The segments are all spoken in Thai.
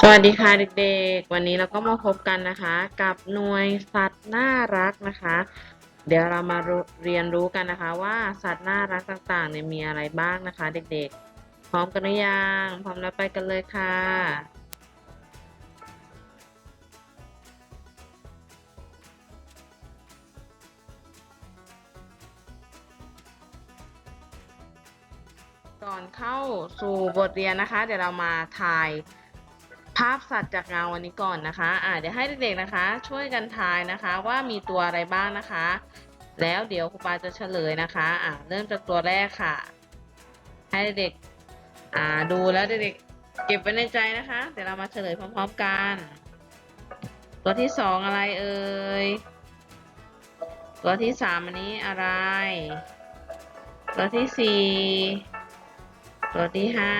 สวัสดีค่ะเด็กๆ วันนี้เราก็มาพบกันนะคะ กับหน่วยสัตว์น่ารักนะคะ เดี๋ยวเรามาเรียนรู้กันนะคะว่าสัตว์น่ารักต่างๆเนี่ยมีอะไรบ้างนะคะ เด็กๆ พร้อมกันหรือยังพร้อมแล้วไปกันเลยค่ะ ก่อนเข้าสู่บทเรียนนะคะ เดี๋ยวเรามาถ่าย ภาพสัตว์จากเงาวันนี้ก่อนนะคะอ่าเดี๋ยวให้เด็กๆนะคะ ช่วยกันทายนะคะ ว่ามีตัวอะไรบ้างนะคะ แล้วเดี๋ยวครูปาจะเฉลยนะคะอ่าเริ่มจากตัวแรกค่ะ ให้เด็กอ่าดูแล้วเด็กๆเก็บไว้ในใจนะคะ เดี๋ยวเรามาเฉลยพร้อมๆกัน ตัวที่สองอะไรเอ่ยตัวที่สามอันนี้อะไร ตัวที่สี่ตัวที่ห้า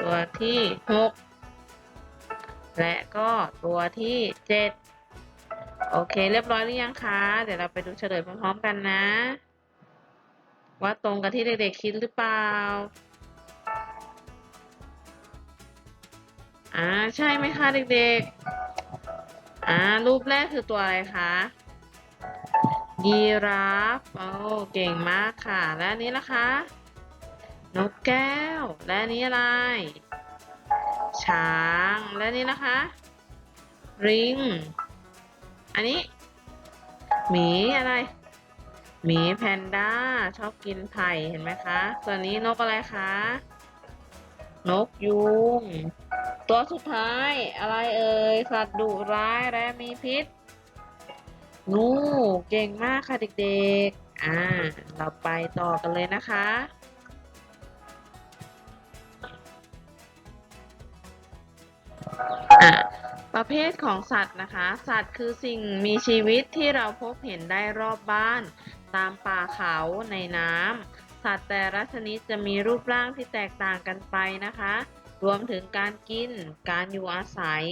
ตัวที่หก และก็ตัวที่เจ็ดโอเค เรียบร้อยหรือยังคะ เดี๋ยวเราไปดูเฉลยพร้อมๆกันนะ ว่าตรงกับที่เด็กๆคิดหรือเปล่าอ่าใช่ไหมคะเด็กๆ อ่ารูปแรกคือตัวอะไรคะยีราฟโอ้เก่งมากค่ะ และนี้ล่ะคะ นกแก้ว และนี้อะไร ช้าง และนี่นะคะริงอันนี้หมีอะไรหมีแพนด้าชอบกินไผ่เห็นไหมคะส่วนนี้นกอะไรคะนกยุง ตัวสุดท้ายอะไรเอ่ยสัตว์ดุร้ายและมีพิษงูเก่งมากค่ะเด็กๆ อ่า เราไปต่อกันเลยนะคะ อะประเภทของสัตว์นะคะ สัตว์คือสิ่งมีชีวิตที่เราพบเห็นได้รอบบ้าน ตามป่าเขาในน้ำสัตว์แต่ละชนิดจะมีรูปร่างที่แตกต่างกันไปนะคะ รวมถึงการกิน การอยู่อาศัย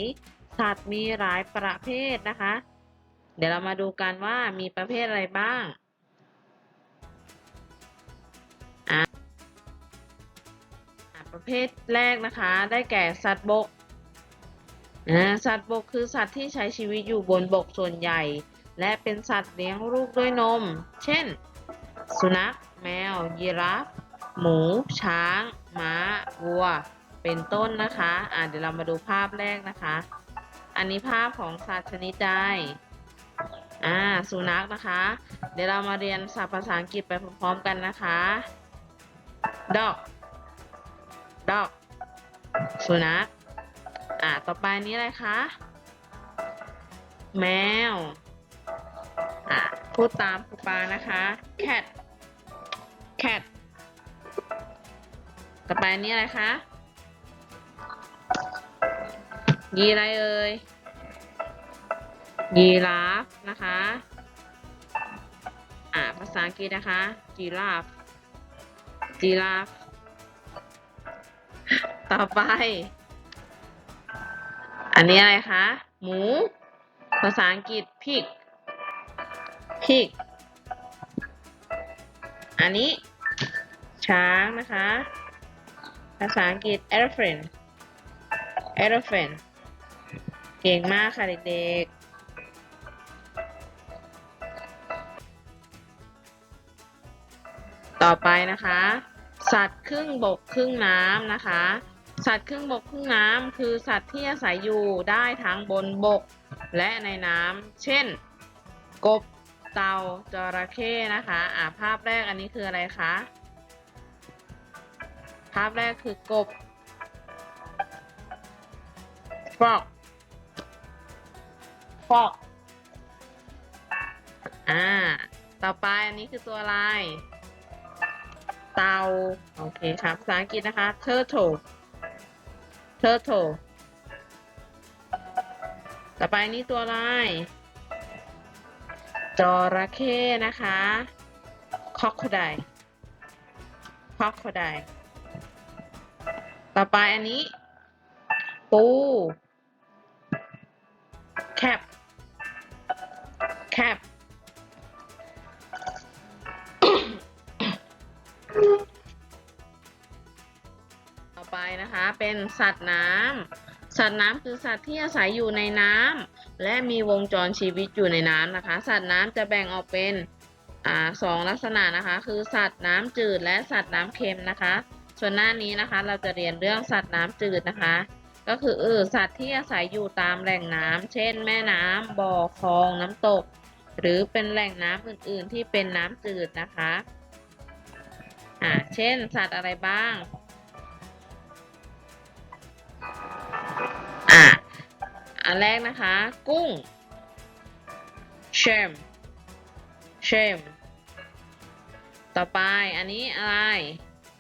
สัตว์มีหลายประเภทนะคะ เดี๋ยวเรามาดูกันว่ามีประเภทอะไรบ้างประเภทแรกนะคะ ได้แก่สัตว์บก อ่าสัตว์บกคือสัตว์ที่ใช้ชีวิตอยู่บนบกส่วนใหญ่ และเป็นสัตว์เลี้ยงลูกด้วยนม เช่น สุนัข แมว ยีราฟ หมู ช้าง ม้า วัว เป็นต้นนะคะอ่าเดี๋ยวเรามาดูภาพแรกนะคะ อันนี้ภาพของสัตว์ชนิดใดอ่าสุนัขนะคะ เดี๋ยวเรามาเรียนศัพท์ภาษาอังกฤษไปพร้อมๆกันนะคะ dog dog สุนัข อ่าต่อไปนี้อะไรคะ แมว อ่าพูดตามครูปานะคะ cat cat ต่อไปนี้อะไรคะ ยีอะไรเอ่ย ยีราฟนะคะ อ่าภาษาอังกฤษนะคะ จีราฟจีราฟต่อไป อันนี้อะไรคะ หมู ภาษาอังกฤษ pig pig อันนี้ ช้างนะคะ ภาษาอังกฤษ elephant elephant เก่งมากค่ะเด็กๆต่อไปนะคะ สัตว์ครึ่งบกครึ่งน้ำนะคะ สัตว์ครึ่งบกครึ่งน้ำคือสัตว์ที่อาศัยอยู่ได้ทั้งบนบกและในน้ำเช่น กบเต่าจระเข้นะคะอ่าภาพแรกอันนี้คืออะไรคะภาพแรกคือกบ frog frog อ่า ต่อไปอันนี้คือตัวอะไร เต่าโอเคครับภาษาอังกฤษนะคะ turtle turtle ต่อไปนี่ตัวอะไร จระเข้นะคะ crocodile crocodile ต่อไปอันนี้ ปู cap cap เป็นสัตว์น้ำสัตว์น้ำคือสัตว์ที่อาศัยอยู่ในน้ำและมีวงจรชีวิตอยู่ในน้ำนะคะ สัตว์น้ำจะแบ่งออกเป็นอสองลักษณะนะคะ คือสัตว์น้ำจืดและสัตว์น้ำเค็มนะคะ ส่วนหน้านี้นะคะเราจะเรียนเรื่องสัตว์น้ำจืดนะคะ ก็คือเออสัตว์ที่อาศัยอยู่ตามแหล่งน้ำเช่น แม่น้ำบ่อคลองน้ำตก หรือเป็นแหล่งน้ำอื่น ๆ ที่เป็นน้ำจืดนะคะอ่าเช่น สัตว์อะไรบ้าง อะอันแรกนะคะ กุ้งเชมเชมต่อไปอันนี้อะไร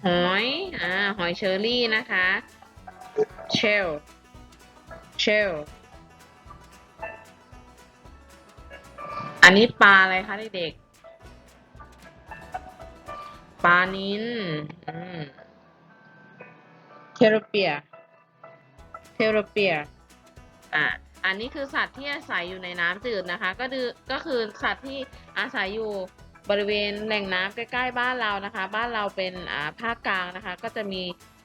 หอยอ่าหอยเชอรี่นะคะเชลเชลอันนี้ปลาอะไรคะเด็กๆปลานินอืมเทโรเปีย เทโรเปียอะอันนี้คือสัตว์ที่อาศัยอยู่ในน้ำจืดนะคะ ก็คือก็คือสัตว์ที่อาศัยอยู่บริเวณแหล่งน้ำใกล้ๆบ้านเรานะคะ บ้านเราเป็นอ่าภาคกลางนะคะ ก็จะมี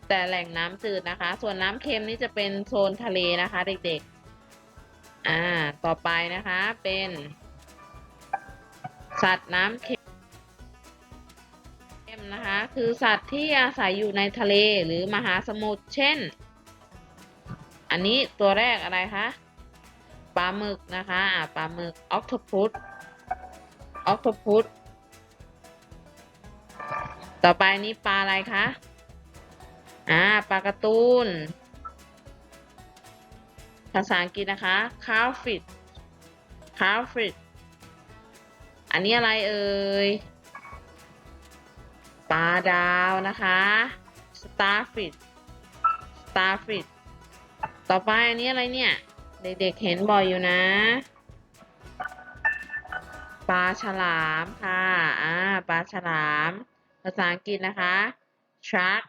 แต่แหล่งน้ำจืดนะคะ ส่วนน้ำเค็มนี่จะเป็นโซนทะเลนะคะ เด็กๆ อ่า ต่อไปนะคะเป็น สัตว์น้ำเค็มนะคะ คือสัตว์ที่อาศัยอยู่ในทะเลหรือมหาสมุทรเช่น อันนี้ตัวแรกอะไรคะปลาหมึกนะคะอ่าปลาหมึกออกโตพุสออกโตพุสต่อไปนี้ปลาอะไรคะอ่าปลากร์ตูนภาษาอังกฤษนะคะ cowfish cowfish อันนี้อะไรเอ่ย ปลาดาวนะคะ starfish starfish ต่อไปอันนี้อะไรเนี่ย เด็กๆเห็นบ่อยอยู่นะ ปลาฉลามค่ะอ่าปลาฉลาม ภาษาอังกฤษนะคะ shark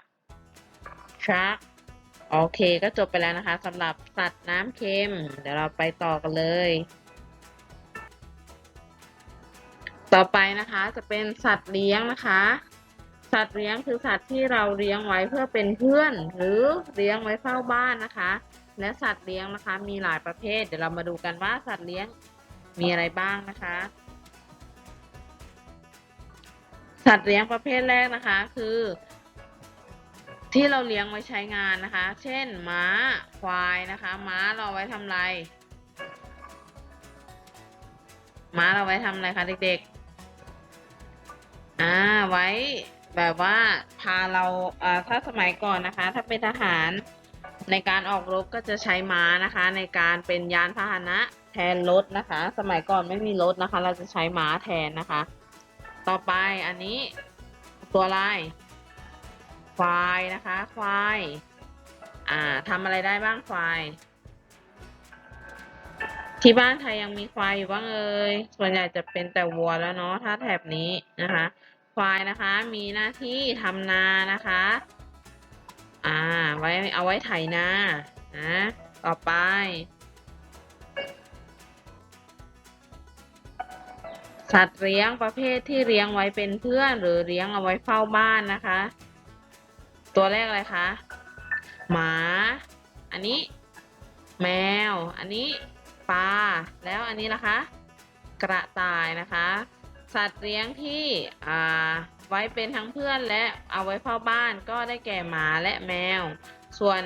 shark โอเคก็จบไปแล้วนะคะสำหรับสัตว์น้ำเค็ม เดี๋ยวเราไปต่อกันเลย ต่อไปนะคะจะเป็นสัตว์เลี้ยงนะคะ สัตว์เลี้ยงคือสัตว์ที่เราเลี้ยงไว้เพื่อเป็นเพื่อน หรือเลี้ยงไว้เฝ้าบ้านนะคะ และสัตว์เลี้ยงนะคะ มีหลายประเภท เดี๋ยวเรามาดูกันว่าสัตว์เลี้ยงมีอะไรบ้างนะคะ สัตว์เลี้ยงประเภทแรกนะคะ คือ ที่เราเลี้ยงไว้ใช้งานนะคะ เช่น ม้าควายนะคะ ม้าเราไว้ทำอะไร ม้าเราไว้ทำอะไรคะเด็กๆอ่าไว้แบบว่าพาเราอ่าถ้าสมัยก่อนนะคะ ถ้าเป็นทหาร ในการออกรบก็จะใช้ม้านะคะ ในการเป็นยานพาหนะแทนรถนะคะ สมัยก่อนไม่มีรถนะคะ เราจะใช้ม้าแทนนะคะ ต่อไปอันนี้ตัวอะไรควายนะคะควายอ่าทำอะไรได้บ้างควายที่บ้านไทยยังมีควายอยู่บ้างเอ่ยส่วนใหญ่จะเป็นแต่วัวแล้วเนาะถ้าแถบนี้นะคะ ควายนะคะมีหน้าที่ทำนานะคะ อ่า ไว้เอาไว้ไถนานะต่อไป สัตว์เลี้ยงประเภทที่เลี้ยงไว้เป็นเพื่อน หรือเลี้ยงเอาไว้เฝ้าบ้านนะคะ ตัวแรกอะไรคะ หมา อันนี้ แมว อันนี้ปลา แล้วอันนี้ล่ะคะ กระต่ายนะคะ สัตว์เลี้ยงที่อ่า ไว้เป็นทั้งเพื่อนและเอาไว้เฝ้าบ้านก็ได้แก่หมาและแมว ส่วน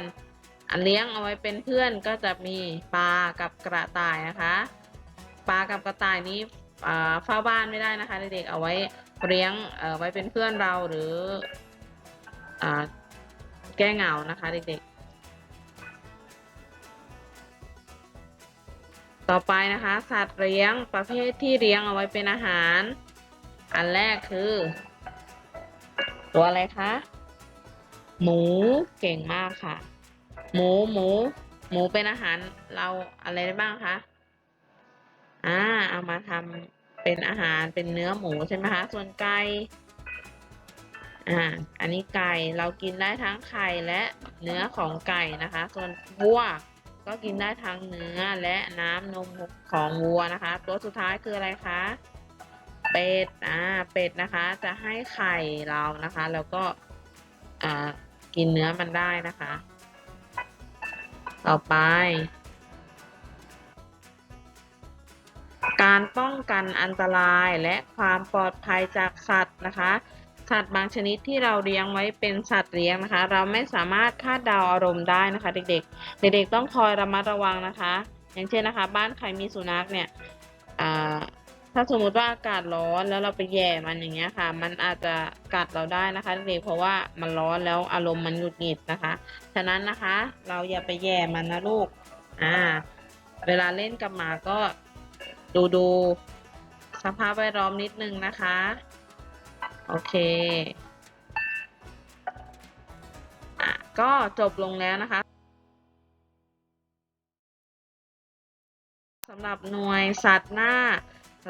เลี้ยงเอาไว้เป็นเพื่อนก็จะมีปลากับกระต่ายนะคะปลากับกระต่ายนี้เฝ้าบ้านไม่ได้นะคะเด็กๆเอาไว้เลี้ยงเอ่อไว้เป็นเพื่อนเราหรืออแก้เหงานะคะเด็กๆ ต่อไปนะคะ สัตว์เลี้ยงประเภทที่เลี้ยงเอาไว้เป็นอาหาร อันแรกคือ ตัวอะไรคะ หมูเก่งมากค่ะ หมูหมู หมูเป็นอาหารเราอะไรได้บ้างคะอ่าเอามาทำเป็นอาหารเป็นเนื้อหมูใช่ไหมคะ ส่วนไก่อ่า อันนี้ไก่เรากินได้ทั้งไข่และเนื้อของไก่นะคะ ส่วนวัวก็กินได้ทั้งเนื้อและน้ำนมของวัวนะคะ ตัวสุดท้ายคืออะไรคะ เป็ดอ่าเป็ดนะคะ จะให้ไข่เรานะคะ แล้วก็อ่ากินเนื้อมันได้นะคะ ต่อไป การป้องกันอันตรายและความปลอดภัยจากสัตว์นะคะสัตว์บางชนิดที่เราเลี้ยงไว้เป็นสัตว์เลี้ยงนะคะ เราไม่สามารถคาดเดาอารมณ์ได้นะคะ เด็กๆ เด็กๆต้องคอยระมัดระวังนะคะ อย่างเช่นนะคะ บ้านใครมีสุนัขเนี่ยอ่า ถ้าสมมุติว่าอากาศร้อนแล้วเราไปแย่มันอย่างเงี้ยค่ะ มันอาจจะกัดเราได้นะคะเด็กเพราะว่ามันร้อนแล้วอารมณ์มันหงุดหงิดนะคะ ฉะนั้นนะคะ เราอย่าไปแย่มันนะลูก อ่า เวลาเล่นกับหมาก็ดูดูสภาพแวดล้อมนิดนึงนะคะ โอเคอะก็จบลงแล้วนะคะสำหรับหน่วยสัตว์หน่า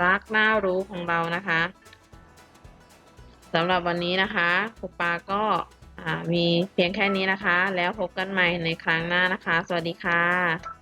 รักน่ารู้ของเรานะคะสำหรับวันนี้นะคะครูปาก็มีเพียงแค่นี้นะคะ แล้วพบกันใหม่ในครั้งหน้านะคะ สวัสดีค่ะ